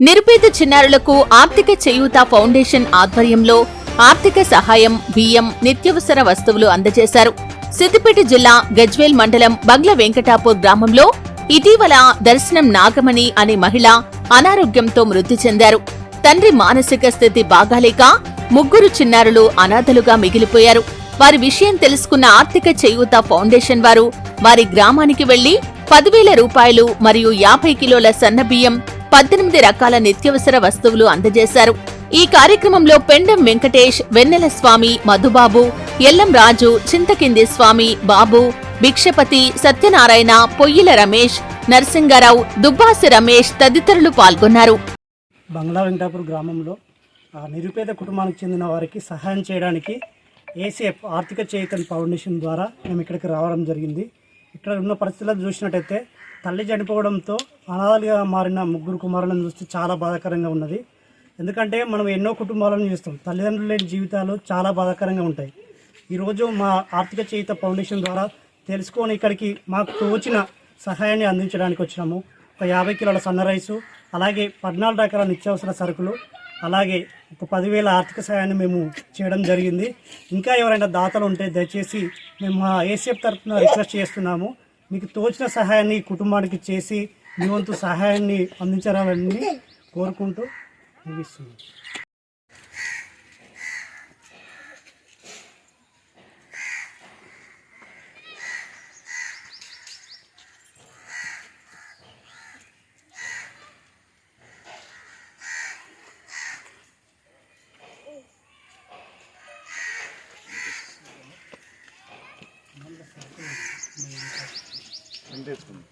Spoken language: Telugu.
నిరుపేద చిన్నారులకు ఆర్థిక చేయూత ఫౌండేషన్ ఆధ్వర్యంలో ఆర్థిక సహాయం బియ్యం నిత్యవసర వస్తువులు అందజేశారు. సిద్దిపేట జిల్లా గజ్వేల్ మండలం బంగ్ల వెంకటాపూర్ గ్రామంలో ఇటీవల దర్శనం నాగమణి అనే మహిళ అనారోగ్యంతో మృతి చెందారు. తండ్రి మానసిక స్థితి బాగాలేక ముగ్గురు చిన్నారులు అనాథలుగా మిగిలిపోయారు. వారి విషయం తెలుసుకున్న ఆర్థిక చేయూత ఫౌండేషన్ వారు వారి గ్రామానికి వెళ్ళి పదివేల రూపాయలు మరియు యాభై కిలోల సన్నబియ్యం పద్దెనిమిది రకాల నిత్యవసర వస్తువులు అందజేశారు. ఈ కార్యక్రమంలో పెండం వెంకటేష్ వెన్నెల స్వామి మధుబాబు ఎల్లం రాజు చింతకింది స్వామి బాబు భిక్షపతి సత్యనారాయణ పొయ్యిల రమేష్ నరసింగారావు దుబ్బాసి రమేష్ తదితరులు పాల్గొన్నారు. బంగ్లా వెంకటాపూర్ గ్రామంలో నిరుపేద కుటుంబానికి చెందిన వారికి సహాయం చేయడానికి ఏసీఎఫ్ ఆర్థిక చైతన్య ఫౌండేషన్ ద్వారా మేము ఇక్కడికి రావడం జరిగింది. ఇక్కడ ఉన్న పరిస్థితులను చూసినట్టయితే తల్లి చనిపోవడంతో అనాథలుగా మారిన ముగ్గురు కుమారులను చూస్తే చాలా బాధాకరంగా ఉన్నది. ఎందుకంటే మనం ఎన్నో కుటుంబాలను చూస్తాం. తల్లిదండ్రులు లేని జీవితాలు చాలా బాధాకరంగా ఉంటాయి. ఈరోజు మా ఆర్థిక చేయుత ఫౌండేషన్ ద్వారా తెలుసుకొని ఇక్కడికి మాకు తోచిన సహాయాన్ని అందించడానికి వచ్చినాము. ఒక యాభై కిలోల సన్న రైసు అలాగే పద్నాలుగు రకాల నిత్యావసర సరుకులు అలాగే ఒక పదివేల ఆర్థిక సహాయాన్ని మేము చేయడం జరిగింది. ఇంకా ఎవరైనా దాతలు ఉంటే దయచేసి మేము మా ఏసీఎఫ్ తరఫున రిక్వెస్ట్ చేస్తున్నాము. మీకు తోచిన సహాయాన్ని కుటుంబానికి చేసి మీ వంతు సహాయాన్ని అందించాలని కోరుకుంటూ ముగిస్తున్నాను తెచ్చుకుంది